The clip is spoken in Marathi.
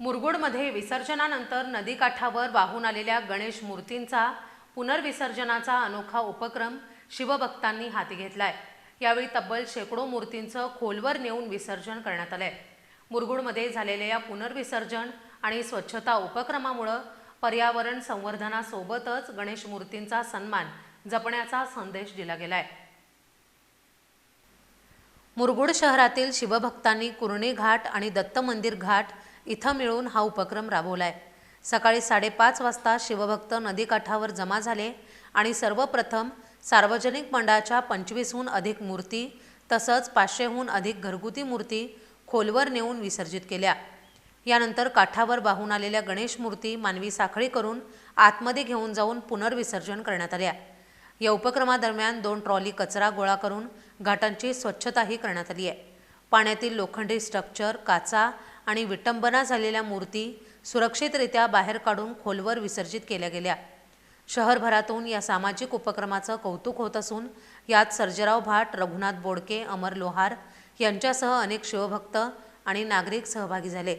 मुरगुडमध्ये विसर्जनानंतर नदीकाठावर वाहून आलेल्या गणेश मूर्तींचा पुनर्विसर्जनाचा अनोखा उपक्रम शिवभक्तांनी हाती घेतलाय. यावेळी तब्बल शेकडो मूर्तींचं खोलवर नेऊन विसर्जन करण्यात आलंय. मुरगुडमध्ये झालेल्या या पुनर्विसर्जन आणि स्वच्छता उपक्रमामुळं पर्यावरण संवर्धनासोबतच गणेश मूर्तींचा सन्मान जपण्याचा संदेश दिला गेलाय. मुरगुड शहरातील शिवभक्तांनी कुर्णी घाट आणि दत्त मंदिर घाट इथं मिळून हा उपक्रम राबवलाय. सकाळी साडेपाच वाजता शिवभक्त नदीकाठावर जमा झाले आणि सर्वप्रथम सार्वजनिक मंडळाच्या पंचवीसहून अधिक मूर्ती तसंच पाचशेहून अधिक घरगुती मूर्ती खोलवर नेऊन विसर्जित केल्या. यानंतर काठावर वाहून आलेल्या गणेश मूर्ती मानवी साखळी करून आतमध्ये घेऊन जाऊन पुनर्विसर्जन करण्यात आल्या. या उपक्रमादरम्यान दोन ट्रॉली कचरा गोळा करून घाटांची स्वच्छताही करण्यात आली आहे. पाण्यातील लोखंडी स्ट्रक्चर काचा आणि विटंबना झालेल्या मूर्ती सुरक्षितरित्या बाहेर काढून खोलवर विसर्जित केल्या गेल्या. शहरभरातून या सामाजिक उपक्रमाचं कौतुक होत असून यात सर्जराव भाट रघुनाथ बोडके अमर लोहार यांच्यासह अनेक शिवभक्त आणि नागरिक सहभागी झाले.